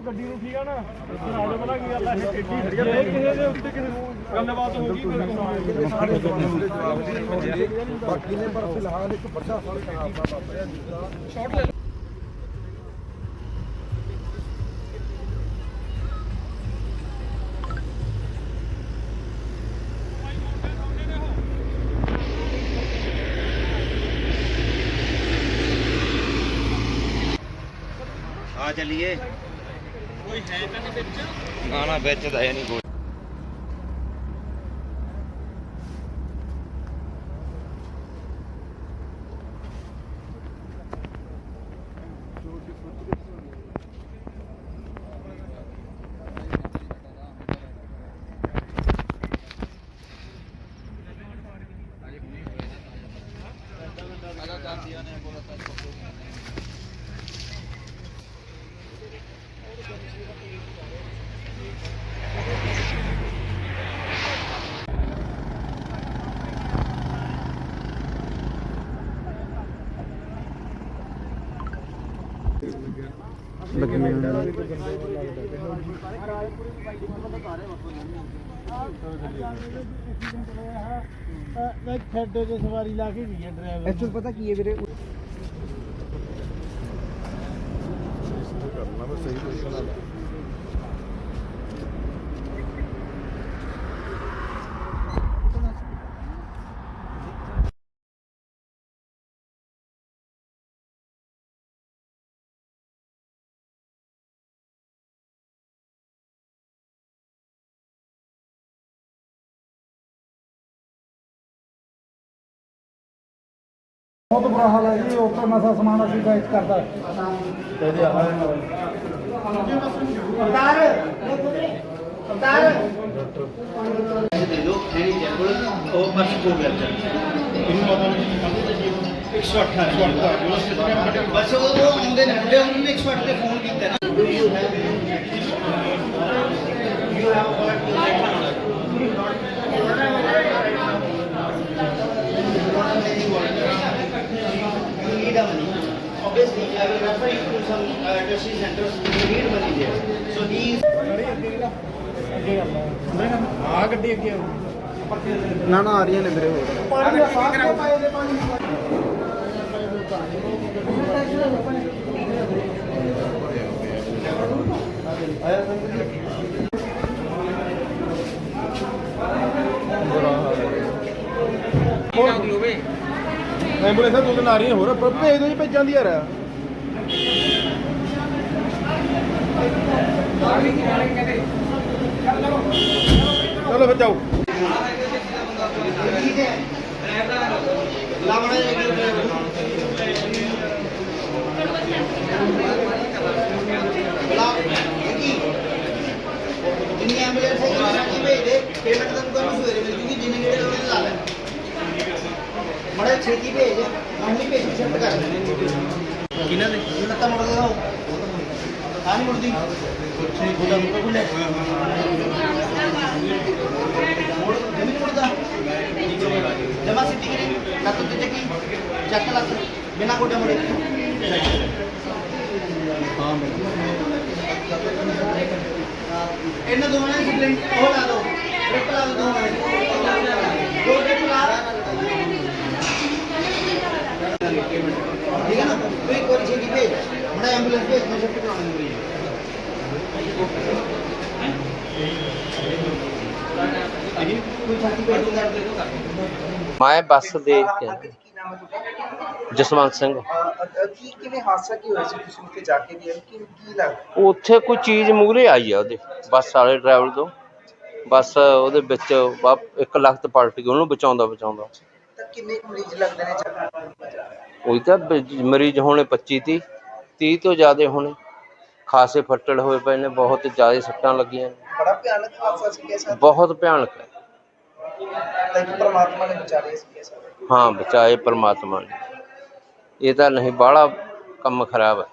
ਲਓ ਗੱਡੀ ਨੂੰ ਠੀਕ ਆ ਨਾ ਇੱਧਰ ਆ ਜਾਓ ਪਤਾ ਕੀ ਗੱਲ ਆ ਇਹ ਟੇਢੀ ਖੜੀ ਆ। ਜੇ ਕਿਸੇ ਦੇ ਉੱਤੇ ਕਿਸੇ ਨੂੰ ਗੱਲਬਾਤ ਹੋ ਗਈ ਫਿਰ ਬਾਕੀ ਨੇ ਪਰ ਫਿਲਹਾਲ ਇੱਕ ਵੱਡਾ ਫ਼ਰਕ ਆਪਦਾ ਵਾਪਰਿਆ ਜਿਸਦਾ ਆ ਚੱਲੀਏ। ਕੋਈ ਹੈ ਤਾਂ ਨਹੀਂ ਵਿੱਚ? ਨਾ ਨਾ ਵਿੱਚ ਤਾਂ ਹੈ ਨਹੀਂ ਕੋਈ। ਮੈਂ ਖੱਡੇ ਤੇ ਸਵਾਰੀ ਲਾ ਕੇ ਗਈ ਡਰਾਈਵਰ ਐਕਚੁਅਲ ਪਤਾ ਕੀ ਹੈ ਵੀਰੇ? ਕਰਨਾ ਮੈਂ ਸਹੀ ਪੋਜੀਸ਼ਨ ਨਾਲ ਬਹੁਤ ਬੁਰਾ ਹਾਲ ਹੈ ਜੀ ਉੱਪਰ ਮਸਾ ਸਮਾਨ ਅਸੀਂ ਵੇਚ ਕਰਦਾ ਦੇ ਦੋ ਖੈਣੀ ਜੈਬਲ ਉਹ ਬਸ ਕੋ ਗਿਆ ਇਹਨੂੰ ਪਤਾ ਨਹੀਂ ਕੰਦੇ ਤੇ ਜੀ 118 ਬਸ ਉਹ ਉਹ ਹੁੰਦੇ ਨੇ ਹੁੰਦੇ ਉਹਨਾਂ ਨੇ 108 ਤੇ ਫੋਨ ਕੀਤਾ ਨਾ do you have you have You need a money. Obviously, I will refer you to some uh, tertiary centers. You need money there. So these ਆ ਗੱਡੀ ਅੱਗੇ ਨਾ ਨਾ ਆ ਰਹੀਆਂ ਨੇ ਵੀਰੇ ਹੋਰ ਪਾਣੀ ਦਾ ਸਾਫ਼ ਪਾਏ ਦੇ ਪਾਣੀ ਐਂਬੂਲੈਂਸ ਦੋ ਦਿਨ ਆ ਰਹੀਆਂ ਹੋਰ ਪਰ ਭੇਜ ਦੋ ਜੀ ਭੇਜਾਂ ਦੀ ਯਾਰ ਚਲੋ ਫਿਰ ਜਾਓ। ਲਾਵਣਾ ਜਿੰਨੀ ਐਂਬੂਲੈਂਸ ਹੈ ਸਾਡੀ ਭੇਜ ਦੇ? ਪੇਮੈਂਟ ਤਾਂ ਤੁਹਾਨੂੰ ਸਵੇਰੇ ਮਿਲ ਜੂਗੀ ਜਿੰਨੇ ਜਿਹੜੇ ਉਹਨੇ ਲਾ ਲੈ ਮੜਾ ਛੇਤੀ ਭੇਜ ਮੈਂ ਨਹੀਂ ਭੇਜ ਸ਼ਿਫਟ ਕਰ ਦੇਣੇ ਕਿਹਨਾਂ ਦੇ ਲੱਤਾਂ ਮੁੜ ਆਓ ਆ ਨਹੀਂ ਮੁੜਦੀ ਕੁਛ ਨਹੀਂ ਖੁੱਲਾ ਮੁੱਕਾ ਖੁੱਲੇ ਮੁੜ, ਜਮੀਨ ਮੁੜਦਾ। ਜਮਾ ਸਿੱਧੀ ਕਰੀ। ਲੱਤ ਉੱਤੇ ਚੱਕੀ। ਚੱਕ ਲੱਤ। ਬਿਨਾ ਗੋਡੇ ਮੁੜੇ। ਹਾਂ ਇਹਨਾਂ ਦੋਵਾਂ ਨੇ ਸਪਲਿੰਟ ਉਹ ਲਾ ਦੋ। ਟ੍ਰਿਪ ਐਂਬੂਲੈਂਸ ਭੇਜ ਮੈਂ ਸ਼ਿਫਟ ਕਰਾਉਣੀ ਹੈ। ਕੋਈ ਬੱਸ ਦੇ ਜਸਵੰਤ ਸਿੰਘ। ਕੀ ਕਿਵੇਂ ਹਾਦਸਾ ਕੀ ਹੋਇਆ ਸੀ? ਤੁਸੀਂ ਉੱਥੇ ਜਾ ਕੇ ਵੀ ਕੀ ਕੀ ਲੱਗ ਉੱਥੇ ਕੋਈ ਚੀਜ਼ ਮੂਹਰੇ ਆਈ ਆ ਉਹਦੇ ਬੱਸ ਵਾਲੇ ਡਰਾਈਵਰ ਤੋਂ। ਬੱਸ ਉਹਦੇ ਵਿੱਚ ਇੱਕ ਲਖਤ ਪਲਟ ਗਈ ਉਹਨੂੰ ਬਚਾਉਂਦਾ ਬਚਾਉਂਦਾ। ਤਾਂ ਕਿੰਨੇ ਮਰੀਜ਼ ਲੱਗਦੇ ਨੇ ਉਹੀ ਤਾਂ ਮਰੀਜ਼ ਹੋਣੇ 25 30 30 ਤੋਂ ਜ਼ਿਆਦਾ ਹੋਣੇ। ਖਾਸੇ ਫੱਟੜ ਹੋਏ ਪਏ ਨੇ ਬਹੁਤ ਜ਼ਿਆਦਾ ਸੱਟਾਂ ਲੱਗੀਆਂ ਨੇ। ਬੜਾ ਭਿਆਨਕ ਹਾਦਸਾ ਸੀ ਕਿਸਾ ਬਹੁਤ ਭਿਆਨਕ ਹੈ। ਤਾਂ ਪਰਮਾਤਮਾ ਨੇ ਬਚਾ ਲਿਆ ਸੀ ਕਿਸਾ। ਹਾਂ ਬਚਾਏ ਪ੍ਰਮਾਤਮਾ ਨੇ। ਇਹ ਤਾਂ ਨਹੀਂ ਬਾਹਲਾ ਕੰਮ ਖਰਾਬ ਹੈ।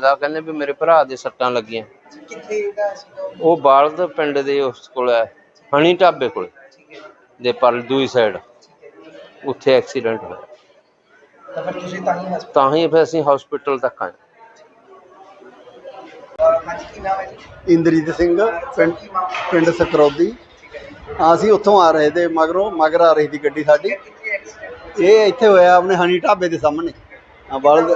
ਦਾ ਕਹਿੰਦੇ ਵੀ ਮੇਰੇ ਭਰਾ ਦੇ ਸੱਟਾਂ ਲੱਗੀਆਂ। ਕਿੱਥੇ ਦਾ ਸੀਗਾ? ਉਹ? ਬਾਲਦ ਪਿੰਡ ਦੇ ਉਸ ਕੋਲ ਹੈ ਹਣੀ ਢਾਬੇ ਕੋਲ। ਦੇ ਪਰ ਦੂਈ ਸਾਈਡ ਉੱਥੇ ਐਕਸੀਡੈਂਟ ਹੋਇਆ। ਤਾਂ ਫਿਰ ਤੁਸੀਂ ਤਾਂ ਹੀ ਹਸਪਤਾਲ ਤਾਂ ਹੀ ਫਿਰ ਅਸੀਂ ਹਸਪੀਟਲ ਤੱਕ ਆਏ। ਹਾਂਜੀ ਕੀ ਨਾਮ ਹੈ ਜੀ? ਇੰਦਰਜੀਤ ਸਿੰਘ ਪਿੰਡ ਪਿੰਡ ਸਕਰੌਦੀ। ਅਸੀਂ ਉੱਥੋਂ ਆ ਰਹੇ ਤੇ ਮਗਰੋਂ ਮਗਰ ਆ ਰਹੀ ਸੀ ਗੱਡੀ ਸਾਡੀ। ਕਿੱਥੇ ਐਕਸੀਡੈਂਟ ਇਹ ਇੱਥੇ ਹੋਇਆ ਆਪਣੇ ਹਨੀ ਢਾਬੇ ਦੇ ਸਾਹਮਣੇ। ਆ ਬਲਦ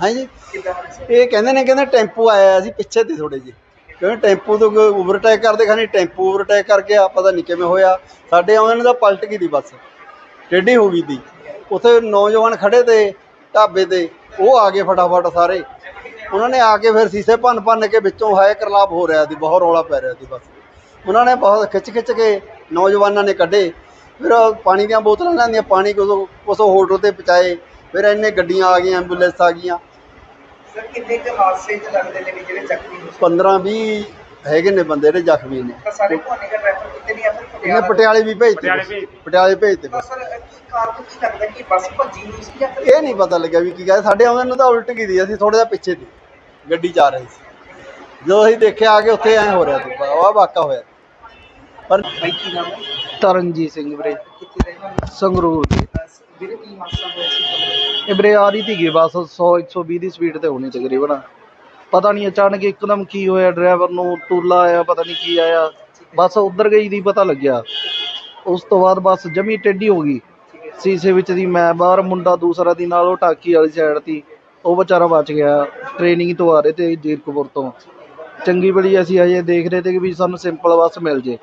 ਹਾਂਜੀ। ਕਿੱਦਾਂ ਹੋਇਆ ਸਰ? ਇਹ ਕਹਿੰਦੇ ਨੇ ਕਹਿੰਦੇ ਟੈਂਪੂ ਆਇਆ ਸੀ ਪਿੱਛੇ ਤੇ ਥੋੜੇ ਜਿਹੇ। ਕਿਉਂਕਿ ਟੈਂਪੂ ਤੋਂ ਕੋਈ ਓਵਰਟੇਕ ਕਰਦੇ ਖਾਣੀ ਟੈਂਪੂ ਓਵਰਟੇਕ ਕਰ ਗਿਆ ਪਤਾ ਨਹੀਂ ਕਿਵੇਂ ਹੋਇਆ। ਸਾਡੇ ਆਉਂਦੇ ਨੇ ਤਾਂ ਪਲਟ ਗਈ ਦੀ ਬੱਸ। ਟੇਢੀ ਹੋ ਗਈ ਦੀ। ਉੱਥੇ ਨੌਜਵਾਨ ਖੜੇ ਤੇ ਢਾਬੇ ਤੇ ਉਹ ਆ ਗਏ ਫਟਾਫਟ ਸਾਰੇ। ਉਹਨਾਂ ਨੇ ਆ ਕੇ ਫਿਰ ਸੀਸੇ ਭੰਨ ਭੰਨ ਕੇ ਵਿੱਚੋਂ ਹਾਏ ਕਰਲਾਪ ਹੋ ਰਿਹਾ ਸੀ ਬਹੁਤ ਰੌਲਾ ਪੈ ਰਿਹਾ ਸੀ ਬਸ। ਉਹਨਾਂ ਨੇ ਬਹੁਤ ਖਿੱਚ ਖਿੱਚ ਕੇ ਨੌਜਵਾਨਾਂ ਨੇ ਕੱਢੇ। ਫਿਰ ਪਾਣੀ ਦੀਆਂ ਬੋਤਲਾਂ ਲੈਂਦੀਆਂ ਪਾਣੀ ਕੁਸੋ ਕੁਸੋ ਹੋਟਲ ਤੇ ਪਹੁੰਚਾਏ। ਫਿਰ ਇੰਨੇ ਗੱਡੀਆਂ ਆ ਗਈਆਂ ਐਂਬੂਲੈਂਸ ਆ ਗਈਆਂ। ਸਰ ਕਿੰਨੇ ਕੁ ਹਾਦਸੇ ਚ ਲੱਗਦੇ ਨੇ ਵੀ ਜਿਹੜੇ ਜ਼ਖਮੀ ਹੋਏ 15 20 ਹੈਗੇ ਨੇ ਬੰਦੇ ਜਿਹੜੇ ਜ਼ਖਮੀ ਨੇ। ਸਾਰੇ ਭਾਨੇ ਦਾ ਰੈਫਰ ਕਿਤੇ ਨਹੀਂ ਆ ਫਿਰ ਪਟਿਆਲੇ ਵੀ ਭੇਜਤੇ ਪਟਿਆਲੇ ਭੇਜ ਪਟਿਆਲੇ ਭੇਜਤੇ ਤਾਂ ਸਰ ਕੀ ਕਾਰਨ ਕੀ ਲੱਗਦਾ ਕਿ ਬੱਸ ਭੱਜੀ ਹੋਈ ਸੀ ਜਾਂ ਫਿਰ ਇਹ ਨਹੀਂ ਪਤਾ ਲੱਗਿਆ ਵੀ ਕੀ ਕਹਿੰਦੇ ਸਾਡੇ ਆਉਂਦੇ ਨੂੰ ਤਾਂ ਉਲਟ ਗਈ ਦੀ ਅਸੀਂ ਥੋੜਾ ਜਿਹਾ ਪਿੱਛੇ ਸੀ ਗੱਡੀ ਜਾ ਰਹੀ ਸੀ। ਜਦੋਂ ਅਸੀਂ ਦੇਖਿਆ ਆ ਕੇ ਉੱਥੇ ਐ ਹੋ ਰਿਹਾ ਸੀ ਵਾਹ ਵਾਕਾ ਹੋਇਆ। ਪਰ ਬਾਈ ਕੀ ਨਾਮ ਹੈ? ਤਰਨਜੀਤ ਸਿੰਘ ਵੀਰੇ। ਕਿੱਥੇ ਰਹਿਣ ਵਾਲੇ ਸੰਗਰੂਰ ਦੇ। ਅਹ ਵੀਰੇ ਕੀ ਹਾਦਸਾ ਹੋਇਆ ਸੀ? ਇਹ ਵੀਰੇ ਆ ਰਹੀ ਸੀਗੀ ਬਸ 100 120 ਦੀ ਸਪੀਡ ਤੇ ਹੋਣੀ ਤਕਰੀਬਨ। ਪਤਾ ਨਹੀਂ ਅਚਾਨਕ ਇੱਕਦਮ ਕੀ ਹੋਇਆ ਡਰਾਈਵਰ ਨੂੰ ਟੂਲਾ ਆਇਆ ਪਤਾ ਨਹੀਂ ਕੀ ਆਇਆ। ਬਸ ਉਧਰ ਗਈ ਦੀ ਪਤਾ ਲੱਗਿਆ। ਉਸ ਤੋਂ ਬਾਅਦ ਬਸ ਜਮੀ ਟੇਢੀ ਹੋ ਗਈ। ਸੀਸੇ ਵਿੱਚ ਦੀ ਮੈਂ ਬਾਹਰ, ਮੁੰਡਾ ਦੂਸਰਾ ਦੀ ਨਾਲ ਉਹ ਟਾਕੀ ਵਾਲੀ ਸਾਈਡ ਤੀ ਉਹ ਵਿਚਾਰਾ ਬਚ ਗਿਆ ਟ੍ਰੇਨਿੰਗ ਤੋਂ ਆ ਰਹੇ ਤੇ ਜੀਰਕਪੁਰ ਤੋਂ। ਚੰਗੀ ਬੜੀ ਅਸੀਂ ਅਜੇ ਦੇਖ ਰਹੇ ਤੇ ਕਿ ਵੀ ਸਾਨੂੰ ਸਿੰਪਲ ਬੱਸ ਮਿਲ ਜੇ।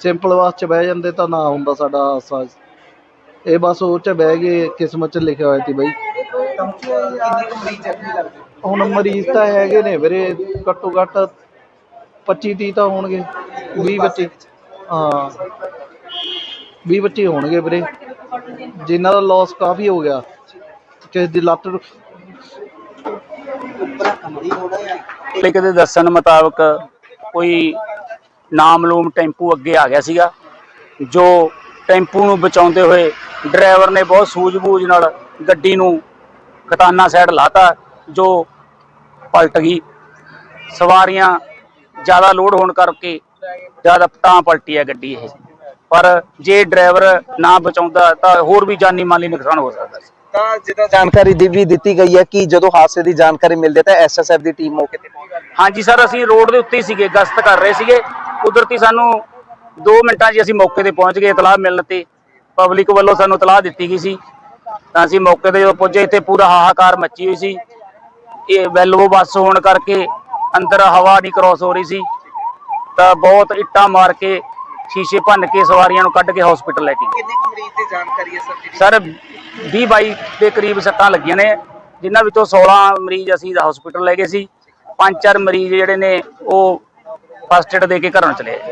ਸਿੰਪਲ ਬੱਸ 'ਚ ਬਹਿ ਜਾਂਦੇ ਤਾਂ ਨਾ ਹੁੰਦਾ ਸਾਡਾ ਹਾਦਸਾ ਇਹ ਬਸ ਉਹ 'ਚ ਬਹਿ ਗਏ ਕਿਸਮਤ 'ਚ ਲਿਖਿਆ ਹੋਇਆ ਸੀ ਬਈ। ਹੁਣ ਮਰੀਜ਼ ਹੁਣ ਮਰੀਜ਼ ਤਾਂ ਹੈਗੇ ਨੇ ਵੀਰੇ, ਘੱਟੋ ਘੱਟ 25 30 ਤਾਂ ਹੋਣਗੇ 20 25 ਹਾਂ 20 25 ਹੋਣਗੇ ਵੀਰੇ। ਜਿਨ੍ਹਾਂ ਦਾ ਲਾਸ ਕਾਫੀ ਹੋ ਗਿਆ। ਕਿਸੇ ਦੀ ਲੱਤ ਮਾਲਕ ਦੇ ਦੱਸਣ ਮੁਤਾਬਕ ਕੋਈ ਨਾਮਲੂਮ ਟੈਂਪੂ ਅੱਗੇ ਆ ਗਿਆ ਸੀਗਾ, ਜੋ ਟੈਂਪੂ ਨੂੰ ਬਚਾਉਂਦੇ ਹੋਏ ਡਰਾਈਵਰ ਨੇ ਬਹੁਤ ਸੂਝ-ਬੂਝ ਨਾਲ ਗੱਡੀ ਨੂੰ ਖਤਾਨਾ ਸਾਈਡ ਲਾਤਾ, ਜੋ ਪਲਟ ਗਈ। ਸਵਾਰੀਆਂ ਜ਼ਿਆਦਾ ਲੋਡ ਹੋਣ ਕਰਕੇ ਜ਼ਿਆਦਾ ਤਾਂ ਪਲਟੀ ਹੈ ਗੱਡੀ ਇਹ। ਪਰ ਜੇ ਡਰਾਈਵਰ ਨਾ ਬਚਾਉਂਦਾ ਤਾਂ ਹੋਰ ਵੀ ਜਾਨੀ ਮਾਲੀ ਨੁਕਸਾਨ ਹੋ ਸਕਦਾ ਸੀ। ਤਾਂ ਜਿੱਦਾਂ ਜਾਣਕਾਰੀ ਦੀ ਵੀ ਦਿੱਤੀ ਗਈ ਹੈ ਕਿ ਜਦੋਂ ਹਾਦਸੇ ਦੀ ਜਾਣਕਾਰੀ ਮਿਲਦੀ ਤਾਂ ਐਸਐਸਐਫ ਦੀ ਟੀਮ ਮੌਕੇ ਤੇ ਪਹੁੰਚ ਜਾਂਦੀ ਹਾਂਜੀ ਸਰ ਅਸੀਂ ਰੋਡ ਦੇ ਉੱਤੇ ਹੀ ਸੀਗੇ ਗਸ਼ਤ ਕਰ ਰਹੇ ਸੀਗੇ। ਕੁਦਰਤੀ ਸਾਨੂੰ 2 ਮਿੰਟਾਂ 'ਚ ਅਸੀਂ ਮੌਕੇ ਤੇ ਪਹੁੰਚ ਗਏ ਇਤਲਾਹ ਮਿਲਣ ਤੇ। ਪਬਲਿਕ ਵੱਲੋਂ ਸਾਨੂੰ ਇਤਲਾਹ ਦਿੱਤੀ ਗਈ ਸੀ। ਤਾਂ ਅਸੀਂ ਮੌਕੇ ਤੇ ਜਦੋਂ ਪਹੁੰਚੇ ਇੱਥੇ ਪੂਰਾ ਹਾਹਾਕਾਰ ਮੱਚੀ ਹੋਈ ਸੀ। ਇਹ ਵੈਲਵੋ ਬੱਸ ਹੋਣ ਕਰਕੇ ਅੰਦਰ ਹਵਾ ਨਹੀਂ ਕ੍ਰੋਸ ਹੋ ਰਹੀ ਸੀ। ਤਾਂ ਬਹੁਤ ਇੱਟਾਂ ਮਾਰ ਕੇ ਸ਼ੀਸ਼ੇ ਭੰਨ ਕੇ ਸਵਾਰੀਆਂ ਨੂੰ ਕੱਢ ਕੇ ਹਸਪੀਟਲ ਲੈ ਕੇ ਗਏ। ਕਿੰਨੇ ਕੁ ਮਰੀਜ਼ ਦੀ ਜਾਣਕਾਰੀ ਹੈ ਸਰ ਜਿਹੜੀ? ਸਰ 20 22 ਦੇ ਕਰੀਬ ਸੱਟਾਂ ਲੱਗੀਆਂ ਨੇ ਜਿਨ੍ਹਾਂ ਵਿੱਚੋਂ 16 ਮਰੀਜ਼ ਅਸੀਂ ਹਸਪੀਟਲ ਲੈ ਗਏ ਸੀ ਪੰਜ ਚਾਰ ਮਰੀਜ਼ ਜਿਹੜੇ ਨੇ ਉਹ ਫਸਟ ਏਡ ਦੇ ਕੇ ਘਰੋਂ ਚਲੇ ਗਏ।